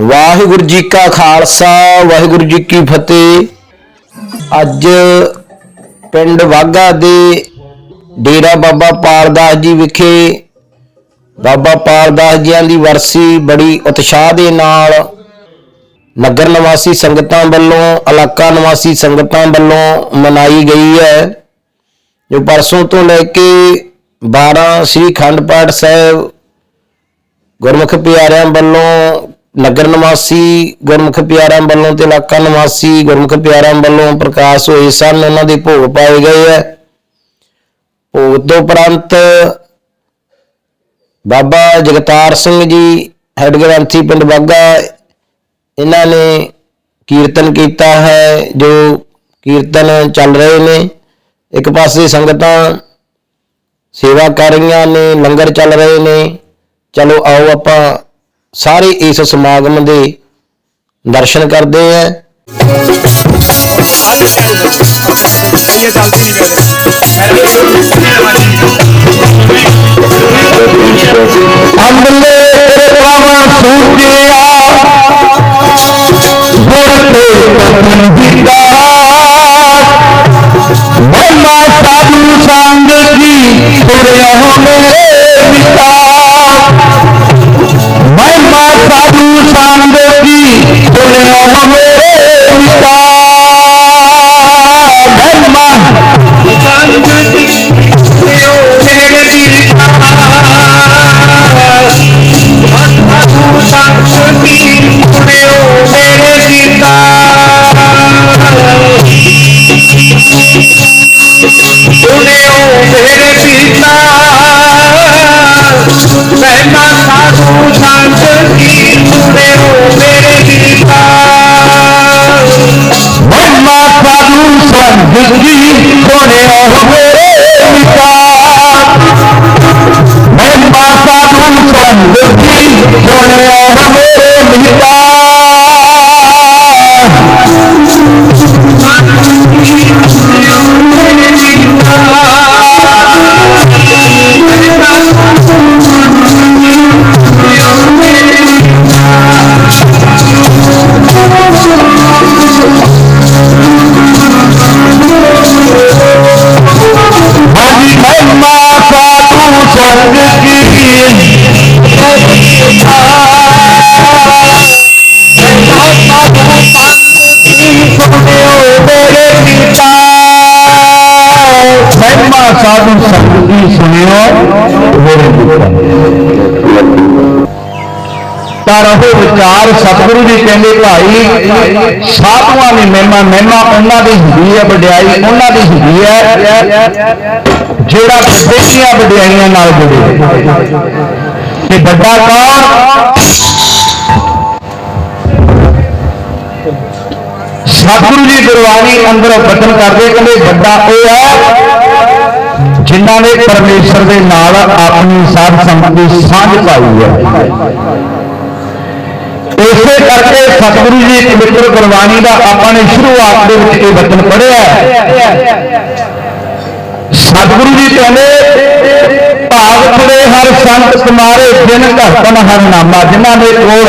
ਵਾਹਿਗੁਰੂ ਜੀ ਕਾ ਖਾਲਸਾ, ਵਾਹਿਗੁਰੂ ਜੀ ਕੀ ਫਤਿਹ। ਅੱਜ ਪਿੰਡ ਵਾਗਾ ਦੇ ਡੇਰਾ ਬਾਬਾ ਪਾਲਦਾਸ ਜੀ ਵਿਖੇ ਬਾਬਾ ਪਾਲਦਾਸ ਜੀਆਂ ਦੀ ਵਰਸੀ ਬੜੀ ਉਤਸ਼ਾਹ ਦੇ ਨਾਲ ਨਗਰ ਨਿਵਾਸੀ ਸੰਗਤਾਂ ਵੱਲੋਂ, ਇਲਾਕਾ ਨਿਵਾਸੀ ਸੰਗਤਾਂ ਵੱਲੋਂ ਮਨਾਈ ਗਈ ਹੈ। ਜੋ ਪਰਸੋਂ ਤੋਂ ਲੈ ਕੇ 12 ਸ੍ਰੀ ਖੰਡ ਪਾਠ ਸਾਹਿਬ ਗੁਰਮੁਖ ਪਿਆਰਿਆਂ ਵੱਲੋਂ ਨਗਰ ਨਿਵਾਸੀ ਗੁਰਮੁਖ ਪਿਆਰਿਆਂ ਵੱਲੋਂ ਤੇ ਇਲਾਕਾ ਨਿਵਾਸੀ ਗੁਰਮੁਖ ਪਿਆਰਿਆਂ ਵੱਲੋਂ ਪ੍ਰਕਾਸ਼ ਹੋਏ ਸਨ। ਉਹਨਾਂ ਦੇ ਭੋਗ ਪਾਏ ਗਏ ਹੈ। ਭੋਗ ਤੋਂ ਉਪਰੰਤ ਬਾਬਾ ਜਗਤਾਰ ਸਿੰਘ ਜੀ, ਹੈਡ ਗ੍ਰੰਥੀ ਪਿੰਡ ਬਾਗਾ, ਇਹਨਾਂ ਨੇ ਕੀਰਤਨ ਕੀਤਾ ਹੈ, ਜੋ ਕੀਰਤਨ ਚੱਲ ਰਹੇ ਨੇ। ਇੱਕ ਪਾਸੇ ਸੰਗਤਾਂ ਸੇਵਾ ਕਰ ਰਹੀਆਂ ਨੇ, ਲੰਗਰ ਚੱਲ ਰਹੇ ਨੇ। ਚਲੋ ਆਓ ਆਪਾਂ سارے اسماگم کے درشن کرتے ہیں ਸੰਗ ਕੀ ਸੁਣਿਆ ਮੇਰੇ ਪਿਤਾ ਮਹਿਮਾ ਸਾਧੂ ਸੰਗ ਕੀ ਸੁਣਿਓ, ਮੇਰੇ ਪਿਤਾ ਪਰ ਉਹ ਵਿਚਾਰ, ਸਤਿਗੁਰੂ ਜੀ ਕਹਿੰਦੇ, ਭਾਈ, ਸਾਧੂਆਂ ਦੀ ਮਹਿਮਾ ਮਹਿਮਾ ਉਹਨਾਂ ਦੀ ਹੁੰਦੀ ਹੈ, ਵਡਿਆਈ ਉਹਨਾਂ ਦੀ ਹੁੰਦੀ ਹੈ, ਜਿਹੜਾ ਵਿਦੇਸ਼ੀਆਂ ਵਡਿਆਈਆਂ ਨਾਲ ਜੁੜੇ ਤੇ ਵੱਡਾ ਕੌਣ? ਸਤਿਗੁਰੂ ਜੀ ਗੁਰਬਾਣੀ ਅੰਦਰ ਬਚਨ ਕਰਦੇ, ਕਹਿੰਦੇ, ਵੱਡਾ ਉਹ ਹੈ ਜਿਨ੍ਹਾਂ ਨੇ ਪਰਮੇਸ਼ਰ ਦੇ ਨਾਲ ਆਪਣੀ ਸਾਧ ਸੰਗਤ ਦੀ ਸਾਂਝ ਪਾਈ ਹੈ। ਇਸੇ ਕਰਕੇ ਸਤਿਗੁਰੂ ਜੀ ਪਵਿੱਤਰ ਗੁਰਬਾਣੀ ਦਾ ਆਪਾਂ ਨੇ ਸ਼ੁਰੂਆਤ ਦੇ ਵਿੱਚ ਇਹ ਬਚਨ ਪੜ੍ਹਿਆ ਸਤਿਗੁਰੂ ਜੀ ਕਹਿੰਦੇ, ਭਾਗ ਦੇ ਹਰ ਸੰਤ ਤੁਮਾਰੇ ਦਿਨ ਘਟਨ ਹਰ ਨਾਮਾ, ਜਿਨ੍ਹਾਂ ਦੇ ਕੋਲ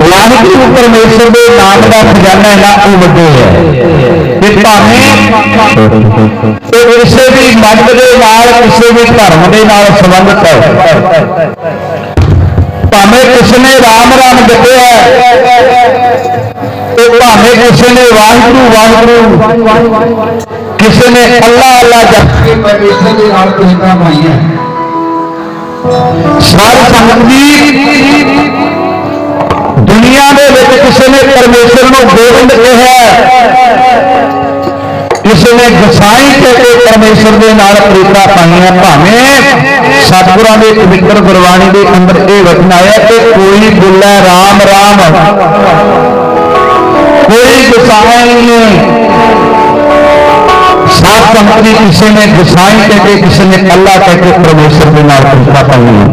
ਵਾਹਿਗੁਰੂ ਪਰਮੇਸ਼ਰ ਦੇ ਨਾਮ ਦਾ ਖਜ਼ਾਨਾ ਹੈ ਉਹ ਵੱਡੇ ਹੈ। ਭਾਵੇਂ ਇਹ ਕਿਸੇ ਵੀ ਮਤ ਦੇ ਨਾਲ ਕਿਸੇ ਵੀ ਧਰਮ ਦੇ ਨਾਲ ਸੰਬੰਧਿਤ ਹੈ। ਭਾਵੇਂ ਕਿਸੇ ਨੇ ਰਾਮ ਰਾਮ ਜਪਿਆ ਤੇ ਭਾਵੇਂ ਕਿਸੇ ਨੇ ਵਾਹਿਗੁਰੂ ਵਾਹਿਗੁਰੂ ਕਿਸੇ ਨੇ ਅੱਲਾ ਅੱਲਾ ਜਪ ਕੇ ਪਰਮੇਸ਼ਰ ਦੇ ਨਾਲ ਕਿਸਤਾਂ ਪਾਈਆਂ ਸਾਧ ਸੰਗਤ ਜੀ ਦੁਨੀਆ ਦੇ ਵਿੱਚ ਕਿਸੇ ਨੇ ਪਰਮੇਸ਼ਰ ਨੂੰ ਗੋਬਿੰਦ ਕਿਹਾ ਕਿਸੇ ਨੇ ਗਸਾਈ ਕਹਿ ਕੇ ਪਰਮੇਸ਼ਰ ਦੇ ਨਾਲ ਪ੍ਰੀਤਾ ਪਾਈਆਂ ਭਾਵੇਂ ਸਤਿਗੁਰਾਂ ਦੇ ਪਵਿੱਤਰ ਗੁਰਬਾਣੀ ਦੇ ਅੰਦਰ ਇਹ ਵਚਨ ਆਇਆ ਕਿ ਕੋਈ ਬੁੱਲੇ ਰਾਮ ਰਾਮ। ਕੋਈ ਗਸਾਈ ਨਹੀਂ। ਸਾਧ ਸੰਗਤ ਕਿਸੇ ਨੇ ਗਸਾਈ ਕਹਿ ਕੇ ਕਿਸੇ ਨੇ ਅੱਲਾ ਕਹਿ ਕੇ ਪਰਮੇਸ਼ਰ ਦੇ ਨਾਲ ਪ੍ਰੀਤਾ ਪਾਈਆਂ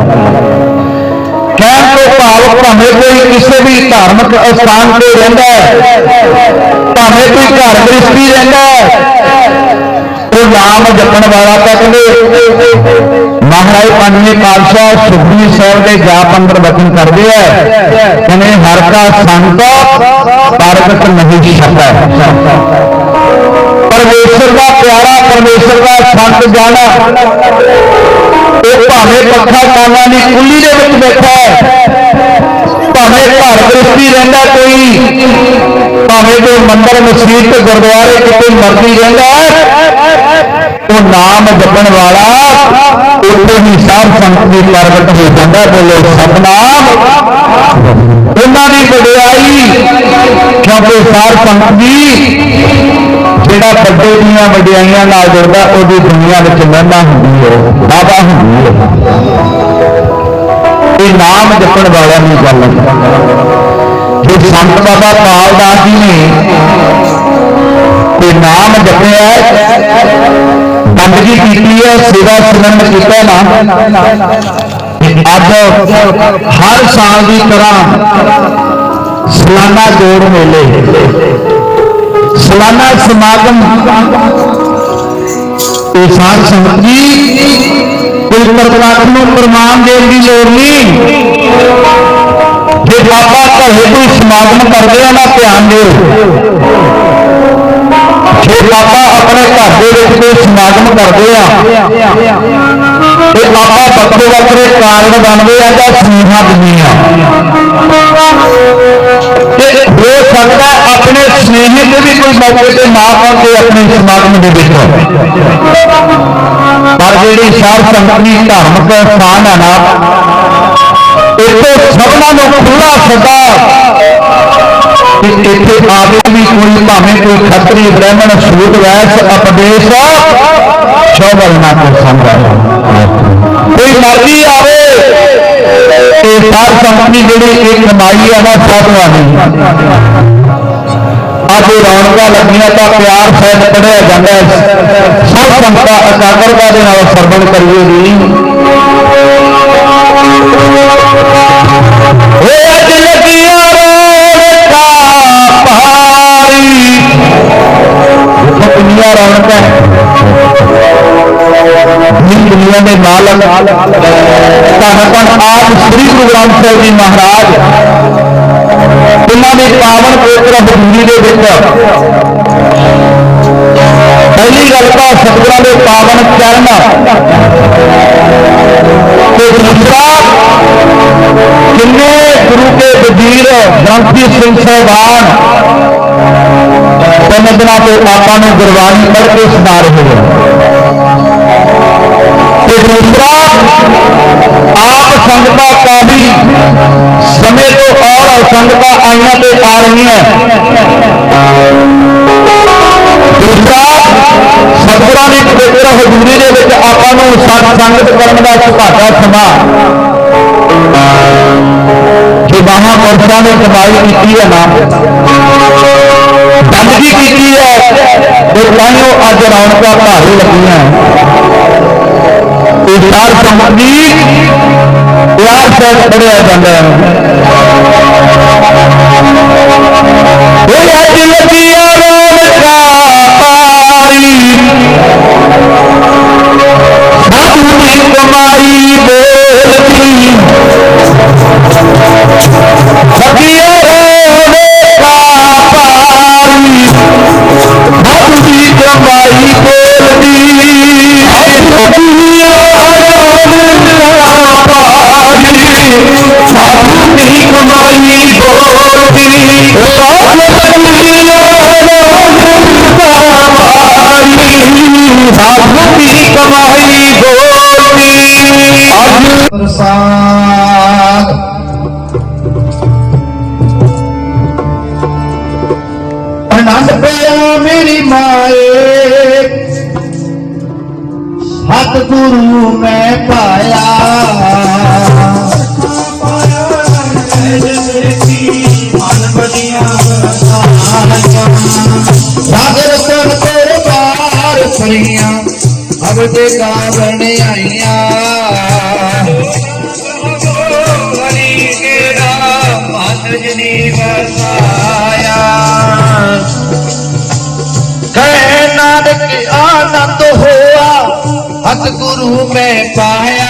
ਕਹਿਣ ਤੋਂ ਭਾਵ ਭਾਵੇਂ ਕੋਈ ਕਿਸੇ ਵੀ ਧਾਰਮਿਕ ਅਸਥਾਨ ਤੇ ਰਹਿੰਦਾ ਹੈ ਭਾਵੇਂ ਕੋਈ ਘਰ ਗ੍ਰਸਤੀ ਰਹਿੰਦਾ ਉਹ ਨਾਮ ਜਪਣ ਵਾਲਾ ਤਾਂ ਕਹਿੰਦੇ ਮਹਾਰਾਜ ਪੰਜਵੇਂ ਪਾਤਸ਼ਾਹ ਸੁਖਬੀਰ ਸਾਹਿਬ ਦੇ ਜਾਪ ਅੰਦਰ ਵਚਨ ਕਰਦੇ ਆ। ਕਹਿੰਦੇ, ਹਰ ਕਾ ਸੰਤ ਪ੍ਰਗਟ ਨਹੀਂ ਸਕਦਾ ਪਰਮੇਸ਼ਰ ਦਾ ਪਿਆਰਾ, ਪਰਮੇਸ਼ਰ ਦਾ ਸੰਤ ਜਾਣਾ। ਉਹ ਭਾਵੇਂ ਪੱਖਾ ਕਾਲਾਂ ਦੀ ਕੁੱਲੀ ਦੇ ਵਿੱਚ ਬੈਠਾ ਹੈ। ਭਾਵੇਂ ਘਰ ਗ੍ਰਸਤੀ ਰਹਿੰਦਾ ਕੋਈ। ਭਾਵੇਂ ਕੋਈ ਮੰਦਰ, ਮਸਜਿਦ ਤੇ ਗੁਰਦੁਆਰੇ ਕਿਤੇ ਮਰਦੀ ਰਹਿੰਦਾ ਉਹ ਨਾਮ ਜਪਣ ਵਾਲਾ ਉੱਥੇ ਹੀ ਸਾਧ ਸੰਗਤ ਦੀ ਪ੍ਰਗਟ ਹੋ ਜਾਂਦਾ ਬੋਲੇ ਸਤਨਾਮ। ਉਹਨਾਂ ਦੀ ਵਡਿਆਈ, ਕਿਉਂਕਿ ਸਾਧ ਸੰਗਤ ਦੀ ਜਿਹੜਾ ਵੱਡੇ ਦੀਆਂ ਵਡਿਆਈਆਂ ਨਾਲ ਜੁੜਦਾ, ਉਹਦੀ ਦੁਨੀਆ ਵਿੱਚ ਮਹਿਮਾ ਹੁੰਦੀ ਹੈ, ਬਾਬਾ ਹੁੰਦੀ ਹੈ। ਇਹ ਨਾਮ ਜਪਣ ਵਾਲਿਆਂ ਦੀ ਗੱਲ ਹੈ। ਜੇ ਸੰਤ ਬਾਬਾ ਕਾਲਦਾਸ ਜੀ ਨੇ ਕੋਈ ਨਾਮ ਜਪਿਆ ਬੰਦਗੀ ਕੀਤੀ ਹੈ, ਸੇਵਾ ਸਿਮਰਨ ਕੀਤਾ ਨਾ। ਅੱਜ ਹਰ ਸਾਲ ਦੀ ਤਰ੍ਹਾਂ ਸਲਾਨਾ ਜੋੜ ਮੇਲੇ। ਸਲਾਨਾ ਸਮਾਗਮ ਇਹ ਸਾਧ ਸੰਗਤ ਜੀ, ਕੋਈ ਪਰਮਾਤਮਾ ਨੂੰ ਪ੍ਰਮਾਣ ਦੇਣ ਦੀ ਲੋੜ ਨਹੀਂ। ਜੇ ਬਾਬਾ ਘਰੇ ਕੋਈ ਸਮਾਗਮ ਕਰਦੇ ਆ ਨਾ ਧਿਆਨ ਦਿਓ ਜੇ ਬਾਬਾ ਆਪਣੇ ਘਰ ਦੇ ਵਿੱਚ ਕੋਈ ਸਮਾਗਮ ਕਰਦੇ ਆ, ਤੇ ਆਪਾਂ ਵੱਖਰੇ ਵੱਖਰੇ ਕਾਰਨ ਬਣਦੇ ਆ ਜਾਂ ਸੁਨੇਹਾ ਦਿੰਦੇ ਤੇ ਹੋ ਸਕਦਾ ਆਪਣੇ ਸੁਨੇਹੇ ਤੇ ਵੀ ਕੋਈ ਮੌਕੇ ਤੇ ਨਾ ਪਹੁੰਚੇ ਆਪਣੇ ਸਮਾਗਮ ਦੇ ਵਿੱਚ। ਪਰ ਜਿਹੜੀ ਸਾਧ ਸੰਗਤ ਦੀ ਧਾਰਮਿਕ ਸਥਾਨ ਹੈ ਨਾ ਇੱਥੇ ਸਭਨਾਂ ਨੂੰ ਖੁੱਲਾ ਸੱਦਾ ਕਿ ਇੱਥੇ ਆਵੇ ਵੀ ਕੋਈ ਭਾਵੇਂ ਕੋਈ ਖੱਤਰੀ ਬ੍ਰਾਹਮਣ, ਸੂਤ ਵੈਸ ਉਪਦੇਸ਼ ਸ਼ੋਭਲ ਨਾ ਕੋ ਸੰਭਾ ਕੋਈ ਮਰਜ਼ੀ ਆਵੇ। ਤੇ ਸਾਧ ਸੰਗਤ ਜਿਹੜੀ ਇਹ ਕਮਾਈ ਹੈ ਨਾ ਸਾਧੂਆਂ ਦੀ ਅੱਜ ਰੌਣਕਾਂ ਲੱਗੀਆਂ ਤਾਂ ਪਿਆਰ ਸਹਿਤ ਪੜਿਆ ਜਾਂਦਾ ਸਭ ਸੰਗਤਾਂ ਇਕਾਗਰਤਾ ਦੇ ਨਾਲ ਸਰਵਣ ਕਰੀਏ ਜੀ। ਓਏ ਅੱਜ ਲੱਗੀਆਂ ਰੌਣਕਾਂ ਦੁਨੀਆ ਦੇ ਨਾਲ ਧੰਨ ਧੰਨ ਆਪ ਸ੍ਰੀ ਗੁਰੂ ਗ੍ਰੰਥ ਸਾਹਿਬ ਜੀ ਮਹਾਰਾਜ। ਉਹਨਾਂ ਦੀ ਪਾਵਨ ਪਵਿੱਤਰ ਹਜ਼ੂਰੀ ਦੇ ਵਿੱਚ ਪਹਿਲੀ ਗੱਲ ਤਾਂ ਸਤਿਗੁਰਾਂ ਦੇ ਪਾਵਨ ਚਰਨ ਗ੍ਰੰਥੀ ਸਿੰਘ ਸਾਹਿਬਾਨ ਤਿੰਨ ਦਿਨਾਂ ਤੋਂ ਆਪਾਂ ਨੂੰ ਗੁਰਬਾਣੀ ਪੜ੍ਹ ਕੇ ਸੁਣਾ ਰਹੇ ਹੋ। ਤੇ ਦੂਸਰਾ, ਆਪ ਸੰਗਤਾਂ ਕਾਫੀ ਸਮੇਂ ਤੋਂ ਔਰ ਸੰਗਤਾਂ ਆਈਆਂ ਤੇ ਆ ਰਹੀਆਂ। ਦੂਸਰਾ, ਸਤਿਗੁਰਾਂ ਦੀ ਪਵਿੱਤਰ ਹਜ਼ੂਰੀ ਦੇ ਵਿੱਚ ਆਪਾਂ ਨੂੰ ਸਤ ਸੰਗਤ ਕਰਨ ਦਾ ਸੁਭਾਗਾ ਸਮਾਂ ਨੇ ਕਮਾਈ ਕੀਤੀ ਹੈ ਨਾ? ਬੰਦਗੀ ਕੀਤੀ ਹੈ। ਤੇ ਤਾਈਓ ਅੱਜ ਰੌਣਕਾਂ ਭਾਰੀ ਲੱਗੀਆਂ। ਇਹ ਸਾਰ ਸੰਬੰਧੀ ਪਿਆਰ ਸਹਿਤ ਪੜਿਆ ਜਾਂਦਾ ਹੈ। ਓਏ ਅੱਜ ਲੱਗੀਆਂ ਰੌਣਕਾਂ ਭਾਰੀ। ਸਾਧੂ ਦੀ ਕਮਾਈ ਜਨੀ ਵਸਾਇਆ ਕਹਿ ਨਾਨਕ ਆਨੰਦ ਸਤਿਗੁਰੂ ਮੈਂ ਪਾਇਆ।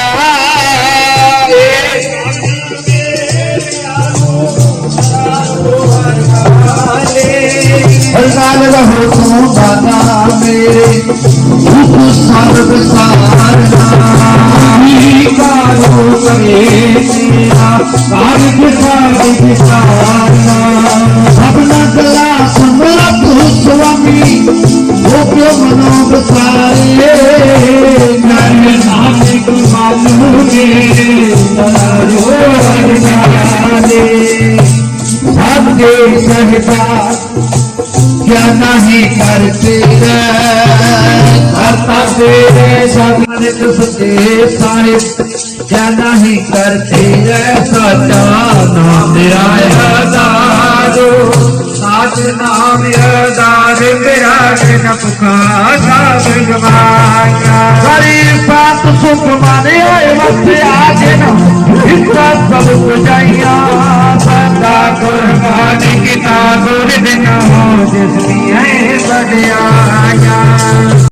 ਏ ਨਾਲ ਰਹੋ ਤੂੰ ਬਾਨਾ भाग्य सहता क्या नहीं करते करता तेरे सामने तुझे साहिब क्या नहीं करते सचा नाम आया दारो साच नाम दार मेरा न पुकारा भगवाना हरी बात सुख माने आए वक्त आज न इसका सब ਤਾ ਗੁਰਬਾਣੀ ਕਿਤਾਬ ਗੁਰ ਦਿਨ ਹੋ ਜਿਸ ਦੀਆਂ ਸਦਿਆਇਆ